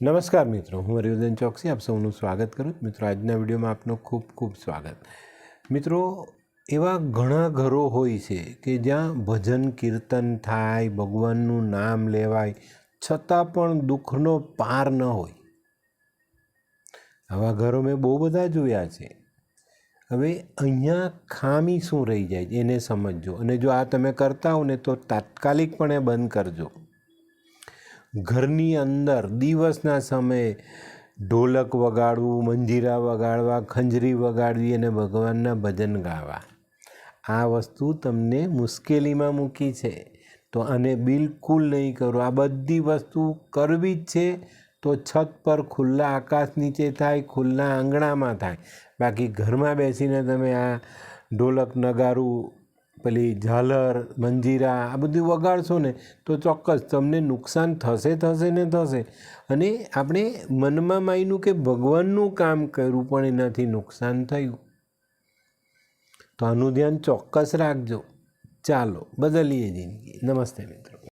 નમસ્કાર મિત્રો, હું હરિવર્ધન ચોકસી, આપ સૌનું સ્વાગત કરું મિત્રો, આજના વિડીયોમાં આપનું ખૂબ ખૂબ સ્વાગત. મિત્રો, એવા ઘણા ઘરો હોય છે કે જ્યાં ભજન, કીર્તન થાય, ભગવાનનું નામ લેવાય, છતાં પણ દુઃખનો પાર ન હોય. આવા ઘરો મેં બહુ બધા જોયા છે. હવે અહીંયા ખામી શું રહી જાય એને સમજજો. અને જો આ તમે કરતા હો ને તો તાત્કાલિકપણે બંધ કરજો. ઘરની અંદર દિવસના સમયે ઢોલક વગાડવું, મંજીરા વગાડવા, ખંજરી વગાડવી અને ભગવાનના ભજન ગાવા. આ વસ્તુ તમને મુશ્કેલીમાં મૂકી છે. તો આને બિલકુલ નહીં કરો. આ બધી વસ્તુ કરવી જ છે તો છત પર ખુલ્લા આકાશ નીચે થાય, ખુલ્લા આંગણામાં થાય. બાકી ઘરમાં બેસીને તમે આ ઢોલક નગારું પેલી ઝાલર, મંજીરા, આ બધું વગાડશો ને તો ચોક્કસ તમને નુકસાન થશે થશે ને થશે. અને આપણે મનમાં માન્યું કે ભગવાનનું કામ કર્યું પણ એનાથી નુકસાન થયું. તો આનું ધ્યાન ચોક્કસ રાખજો. ચાલો, બદલીએ જિંદગી. નમસ્તે મિત્રો.